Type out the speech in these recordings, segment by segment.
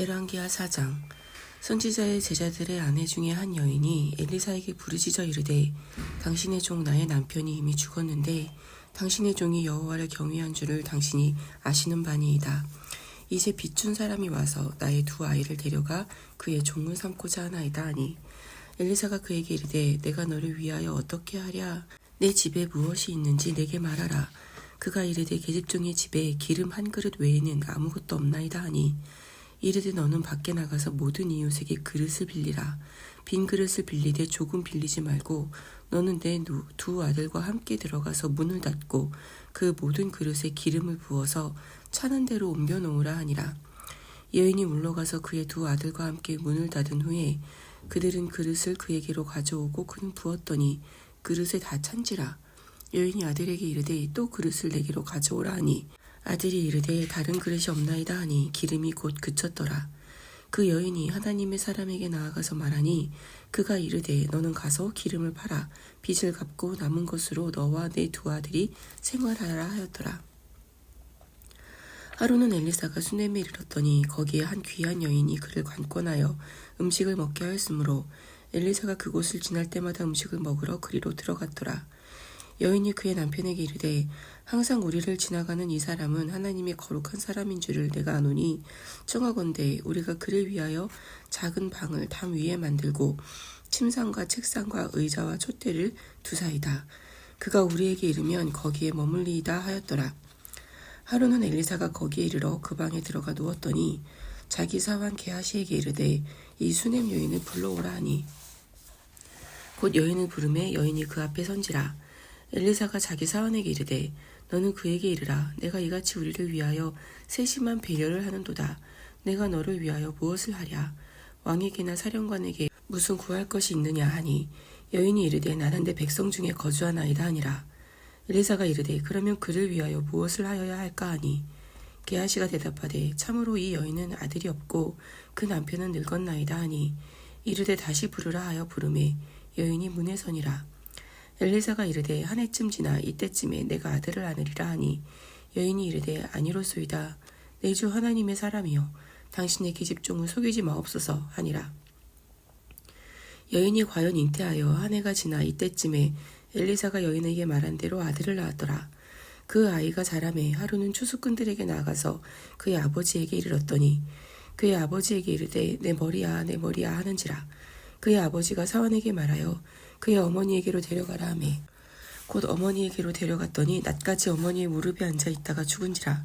열왕기하 4장 선지자의 제자들의 아내 중에 한 여인이 엘리사에게 부르짖어 이르되 당신의 종 나의 남편이 이미 죽었는데 당신의 종이 여호와를 경외한 줄을 당신이 아시는 바니이다. 이제 비춘 사람이 와서 나의 두 아이를 데려가 그의 종을 삼고자 하나이다 하니 엘리사가 그에게 이르되 내가 너를 위하여 어떻게 하랴 내 집에 무엇이 있는지 내게 말하라 그가 이르되 계집종의 집에 기름 한 그릇 외에는 아무것도 없나이다 하니 이르되 너는 밖에 나가서 모든 이웃에게 그릇을 빌리라. 빈 그릇을 빌리되 조금 빌리지 말고 너는 내 두 아들과 함께 들어가서 문을 닫고 그 모든 그릇에 기름을 부어서 차는 대로 옮겨 놓으라 하니라. 여인이 물러가서 그의 두 아들과 함께 문을 닫은 후에 그들은 그릇을 그에게로 가져오고 그는 부었더니 그릇에 다 찬지라. 여인이 아들에게 이르되 또 그릇을 내게로 가져오라 하니 아들이 이르되 다른 그릇이 없나이다 하니 기름이 곧 그쳤더라 그 여인이 하나님의 사람에게 나아가서 말하니 그가 이르되 너는 가서 기름을 팔아 빚을 갚고 남은 것으로 너와 내 두 아들이 생활하라 하였더라 하루는 엘리사가 수넴에 이르렀더니 거기에 한 귀한 여인이 그를 관건하여 음식을 먹게 하였으므로 엘리사가 그곳을 지날 때마다 음식을 먹으러 그리로 들어갔더라. 여인이 그의 남편에게 이르되 항상 우리를 지나가는 이 사람은 하나님의 거룩한 사람인 줄을 내가 아노니 청하건대 우리가 그를 위하여 작은 방을 담 위에 만들고 침상과 책상과 의자와 촛대를 두사이다. 그가 우리에게 이르면 거기에 머물리이다 하였더라. 하루는 엘리사가 거기에 이르러 그 방에 들어가 누웠더니 자기 사환 게하시에게 이르되 이 수냄 여인을 불러오라 하니 곧 여인을 부르매 여인이 그 앞에 선지라 엘리사가 자기 사환에게 이르되 너는 그에게 이르라. 내가 이같이 우리를 위하여 세심한 배려를 하는도다. 내가 너를 위하여 무엇을 하랴? 왕에게나 사령관에게 무슨 구할 것이 있느냐 하니 여인이 이르되 나는 내 백성 중에 거주하나이다 하니라. 엘리사가 이르되 그러면 그를 위하여 무엇을 하여야 할까 하니? 게하시가 대답하되 참으로 이 여인은 아들이 없고 그 남편은 늙었나이다 하니 이르되 다시 부르라 하여 부르매 여인이 문에 서니라 엘리사가 이르되 한 해쯤 지나 이때쯤에 내가 아들을 안으리라 하니 여인이 이르되 아니로소이다. 내 주 하나님의 사람이여 당신의 계집종을 속이지 마옵소서 하니라. 여인이 과연 잉태하여 한 해가 지나 이때쯤에 엘리사가 여인에게 말한 대로 아들을 낳았더라. 그 아이가 자라매 하루는 추수꾼들에게 나가서 그의 아버지에게 이르렀더니 그의 아버지에게 이르되 내 머리야 내 머리야 하는지라. 그의 아버지가 사원에게 말하여 그의 어머니에게로 데려가라 하매. 곧 어머니에게로 데려갔더니 낮까지 어머니의 무릎에 앉아 있다가 죽은지라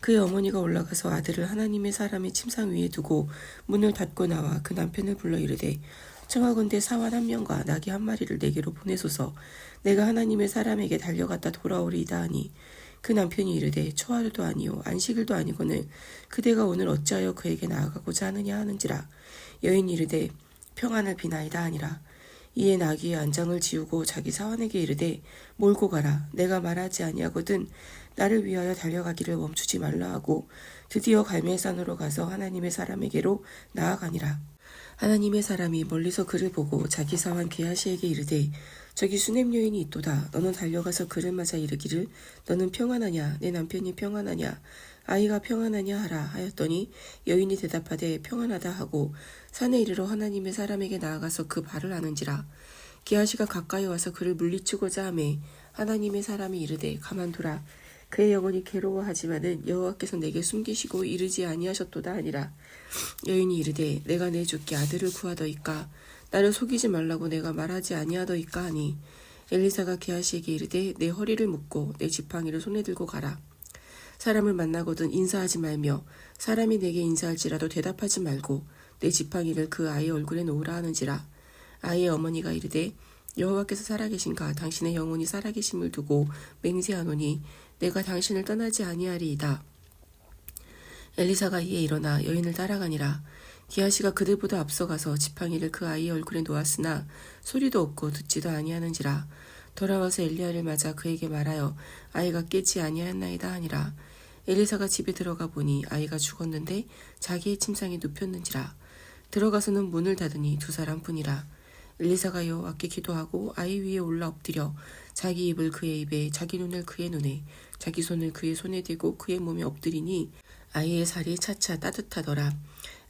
그의 어머니가 올라가서 아들을 하나님의 사람의 침상 위에 두고 문을 닫고 나와 그 남편을 불러 이르되 청하건대 사환 한 명과 나귀 한 마리를 내게로 보내소서. 내가 하나님의 사람에게 달려갔다 돌아오리이다 하니 그 남편이 이르되 초하루도 아니요 안식일도 아니거늘 그대가 오늘 어찌하여 그에게 나아가고자 하느냐 하는지라. 여인이 이르되 평안을 비나이다 하니라 이에 나귀의 안장을 지우고 자기 사환에게 이르되 몰고 가라. 내가 말하지 아니하거든 나를 위하여 달려가기를 멈추지 말라 하고 드디어 갈멜산으로 가서 하나님의 사람에게로 나아가니라. 하나님의 사람이 멀리서 그를 보고 자기 사환 게하시에게 이르되 저기 수냄 여인이 있도다. 너는 달려가서 그를 맞아 이르기를 너는 평안하냐? 내 남편이 평안하냐 아이가 평안하냐 하라 하였더니 여인이 대답하되 평안하다 하고 산에 이르러 하나님의 사람에게 나아가서 그 발을 아는지라. 게하시가 가까이 와서 그를 물리치고자 하매 하나님의 사람이 이르되 가만두라. 그의 영혼이 괴로워하지만은 여호와께서 내게 숨기시고 이르지 아니하셨도다 아니라. 여인이 이르되 내가 내 주께 아들을 구하더이까? 나를 속이지 말라고 내가 말하지 아니하더이까 하니? 엘리사가 게하시에게 이르되 내 허리를 묶고 내 지팡이를 손에 들고 가라 사람을 만나거든 인사하지 말며 사람이 내게 인사할지라도 대답하지 말고 내 지팡이를 그 아이의 얼굴에 놓으라 하는지라 아이의 어머니가 이르되 여호와께서 살아계신가 당신의 영혼이 살아계심을 두고 맹세하노니 내가 당신을 떠나지 아니하리이다. 엘리사가 이에 일어나 여인을 따라가니라. 기아시가 그들보다 앞서가서 지팡이를 그 아이의 얼굴에 놓았으나 소리도 없고 듣지도 아니하는지라. 돌아와서 엘리야를 맞아 그에게 말하여 아이가 깨지 아니하였나이다 하니라. 엘리사가 집에 들어가 보니 아이가 죽었는데 자기의 침상에 눕혔는지라. 들어가서는 문을 닫으니 두 사람뿐이라. 엘리사가 여호와께 기도하고 아이 위에 올라 엎드려 자기 입을 그의 입에 자기 눈을 그의 눈에 자기 손을 그의 손에 대고 그의 몸에 엎드리니 아이의 살이 차차 따뜻하더라.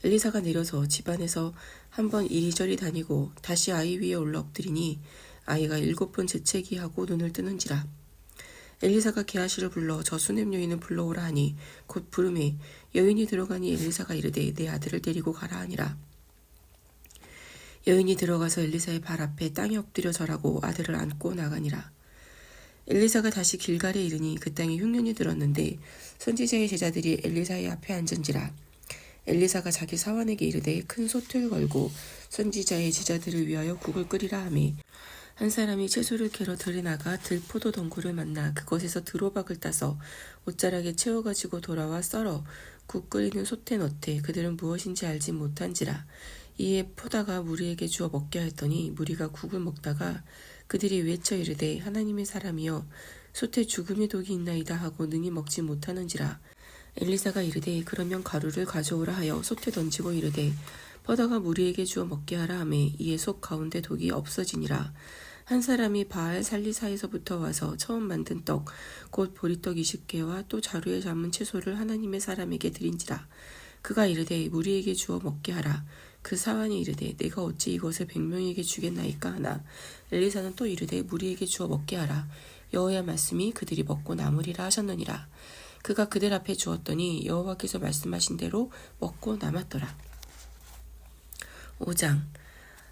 엘리사가 내려서 집안에서 한번 이리저리 다니고 다시 아이 위에 올라 엎드리니 아이가 일곱 번 재채기 하고 눈을 뜨는지라. 엘리사가 게하시를 불러 저 수냄 여인을 불러오라 하니 곧 부름에 여인이 들어가니 엘리사가 이르되 내 아들을 데리고 가라 하니라. 여인이 들어가서 엘리사의 발 앞에 땅에 엎드려 절하고 아들을 안고 나가니라. 엘리사가 다시 길갈에 이르니 그 땅에 흉년이 들었는데 선지자의 제자들이 엘리사의 앞에 앉은지라. 엘리사가 자기 사원에게 이르되 큰 솥을 걸고 선지자의 제자들을 위하여 국을 끓이라 하매 한 사람이 채소를 캐러 들에 나가 들포도 덩굴을 만나 그곳에서 드로박을 따서 옷자락에 채워가지고 돌아와 썰어 국 끓이는 솥에 넣되 그들은 무엇인지 알지 못한지라 이에 포다가 무리에게 주어 먹게 했더니 무리가 국을 먹다가 그들이 외쳐 이르되 하나님의 사람이여 솥에 죽음의 독이 있나이다 하고 능히 먹지 못하는지라. 엘리사가 이르되 그러면 가루를 가져오라 하여 솥에 던지고 이르되 퍼다가 무리에게 주어 먹게 하라 하매 이에 속 가운데 독이 없어지니라 한 사람이 바알 살리사에서부터 와서 처음 만든 떡 곧 보리떡 20개와 또 자루에 담은 채소를 하나님의 사람에게 드린지라. 그가 이르되 무리에게 주어 먹게 하라. 그 사환이 이르되 내가 어찌 이것을 백명에게 주겠나이까 하나. 엘리사는 또 이르되 무리에게 주어 먹게 하라. 여호와의 말씀이 그들이 먹고 남으리라 하셨느니라. 그가 그들 앞에 주었더니 여호와께서 말씀하신 대로 먹고 남았더라. 5장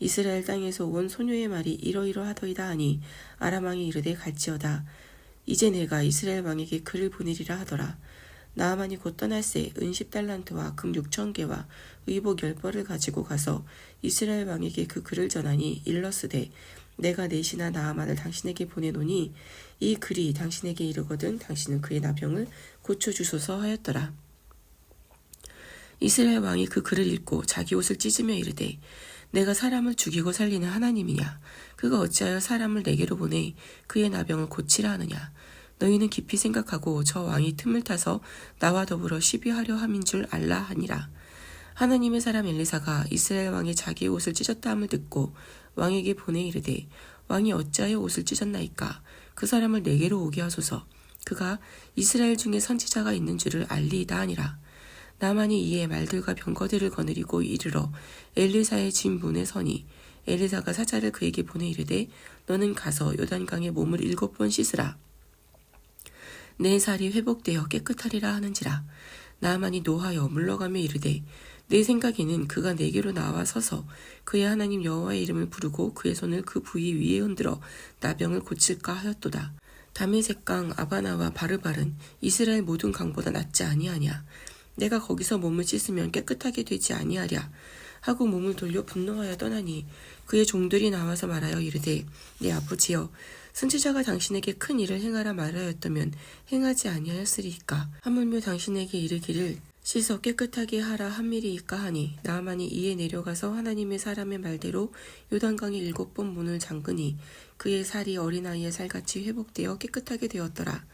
이스라엘 땅에서 온 소녀의 말이 이러이러하더이다 하니 아람 왕이 이르되 갈지어다. 이제 내가 이스라엘 왕에게 글을 보내리라 하더라. 나아만이 곧 떠날새 은십 달란트와 금 육천 개와 의복 열 벌을 가지고 가서 이스라엘 왕에게 그 글을 전하니 일러스되 내가 내시나 나아만을 당신에게 보내노니 이 글이 당신에게 이르거든 당신은 그의 나병을 고쳐 주소서 하였더라. 이스라엘 왕이 그 글을 읽고 자기 옷을 찢으며 이르되 내가 사람을 죽이고 살리는 하나님이냐 그가 어찌하여 사람을 내게로 보내 그의 나병을 고치라 하느냐 너희는 깊이 생각하고 저 왕이 틈을 타서 나와 더불어 시비하려 함인 줄 알라 하니라. 하나님의 사람 엘리사가 이스라엘 왕이 자기의 옷을 찢었다 함을 듣고 왕에게 보내 이르되 왕이 어찌하여 옷을 찢었나이까 그 사람을 내게로 오게 하소서 그가 이스라엘 중에 선지자가 있는 줄을 알리이다 하니라. 나만이 이에 말들과 병거들을 거느리고 이르러 엘리사의 집 문에 서니 엘리사가 사자를 그에게 보내 이르되 너는 가서 요단강에 몸을 일곱 번 씻으라. 내 살이 회복되어 깨끗하리라 하는지라 나만이 노하여 물러가며 이르되 내 생각에는 그가 내게로 나와 서서 그의 하나님 여호와의 이름을 부르고 그의 손을 그 부위 위에 흔들어 나병을 고칠까 하였도다. 다메섹강 아바나와 바르발은 이스라엘 모든 강보다 낫지 아니하냐. 내가 거기서 몸을 씻으면 깨끗하게 되지 아니하랴. 하고 몸을 돌려 분노하여 떠나니 그의 종들이 나와서 말하여 이르되 내 아버지여 선지자가 당신에게 큰 일을 행하라 말하였다면 행하지 아니하였으리이까 하물며 당신에게 이르기를 씻어 깨끗하게 하라 한밀이이까 하니 나만이 이에 내려가서 하나님의 사람의 말대로 요단강에 일곱 번 문을 잠그니 그의 살이 어린아이의 살같이 회복되어 깨끗하게 되었더라.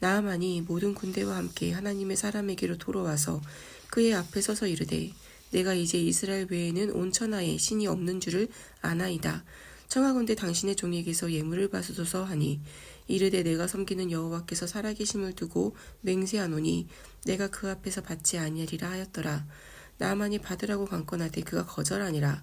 나아만이 모든 군대와 함께 하나님의 사람에게로 돌아와서 그의 앞에 서서 이르되 내가 이제 이스라엘 외에는 온 천하에 신이 없는 줄을 아나이다. 청하건대 당신의 종에게서 예물을 받으소서 하니 이르되 내가 섬기는 여호와께서 살아계심을 두고 맹세하노니 내가 그 앞에서 받지 아니하리라 하였더라. 나만이 받으라고 강권하되 그가 거절하니라.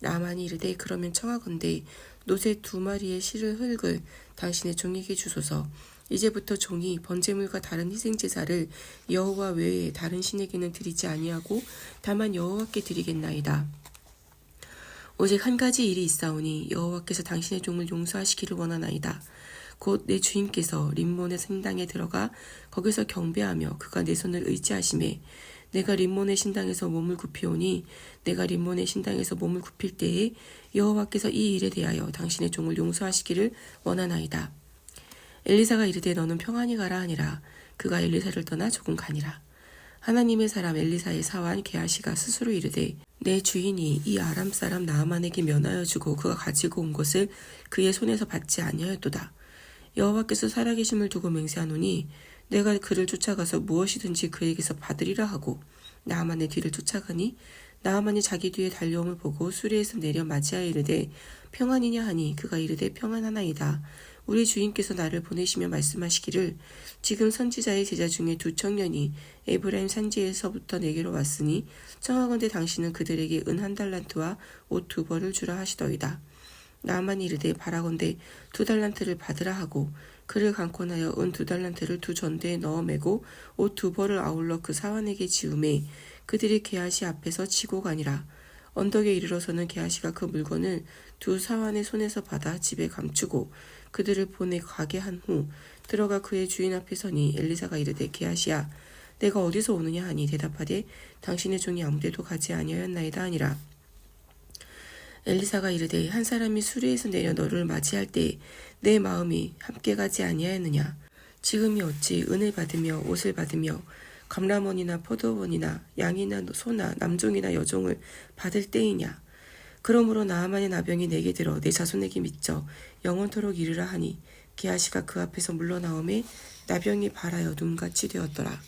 나만이 이르되 그러면 청하건대 노새 두 마리의 실을 흙을 당신의 종에게 주소서. 이제부터 종이 번제물과 다른 희생제사를 여호와 외에 다른 신에게는 드리지 아니하고 다만 여호와께 드리겠나이다. 오직 한 가지 일이 있사오니 여호와께서 당신의 종을 용서하시기를 원하나이다. 곧 내 주인께서 림몬의 신당에 들어가 거기서 경배하며 그가 내 손을 의지하심에 내가 림몬의 신당에서 몸을 굽히오니 내가 림몬의 신당에서 몸을 굽힐 때에 여호와께서 이 일에 대하여 당신의 종을 용서하시기를 원하나이다. 엘리사가 이르되 너는 평안히 가라 하니라. 그가 엘리사를 떠나 조금 가니라. 하나님의 사람 엘리사의 사환 게하시가 스스로 이르되 내 주인이 이 아람 사람 나아만에게 면하여 주고 그가 가지고 온 것을 그의 손에서 받지 아니하였도다. 여호와께서 살아계심을 두고 맹세하노니 내가 그를 쫓아가서 무엇이든지 그에게서 받으리라 하고 나아만의 뒤를 쫓아가니 나아만이 자기 뒤에 달려옴을 보고 수레에서 내려 맞이하여 이르되 평안이냐 하니 그가 이르되 평안하나이다. 우리 주인께서 나를 보내시며 말씀하시기를 지금 선지자의 제자 중에 두 청년이 에브라임 산지에서부터 내게로 왔으니 청하건대 당신은 그들에게 은 한 달란트와 옷 두 벌을 주라 하시더이다. 나만이 이르되 바라건대 두 달란트를 받으라 하고 그를 강권하여 은 두 달란트를 두 전대에 넣어 매고 옷 두 벌을 아울러 그 사환에게 지음에 그들이 게하시 앞에서 치고 가니라. 언덕에 이르러서는 게하시가 그 물건을 두 사환의 손에서 받아 집에 감추고 그들을 보내 가게 한 후 들어가 그의 주인 앞에 서니 엘리사가 이르되 게하시야 내가 어디서 오느냐 하니 대답하되 당신의 종이 아무데도 가지 아니하였나이다 하니라. 엘리사가 이르되 한 사람이 수레에서 내려 너를 맞이할 때에 내 마음이 함께 가지 아니하였느냐 지금이 어찌 은을 받으며 옷을 받으며 감람원이나 포도원이나 양이나 소나 남종이나 여종을 받을 때이냐 그러므로 나아만의 나병이 내게 들어 내 자손에게 미쳐 영원토록 이르라 하니 게하시가 그 앞에서 물러나오매 나병이 발하여 눈같이 되었더라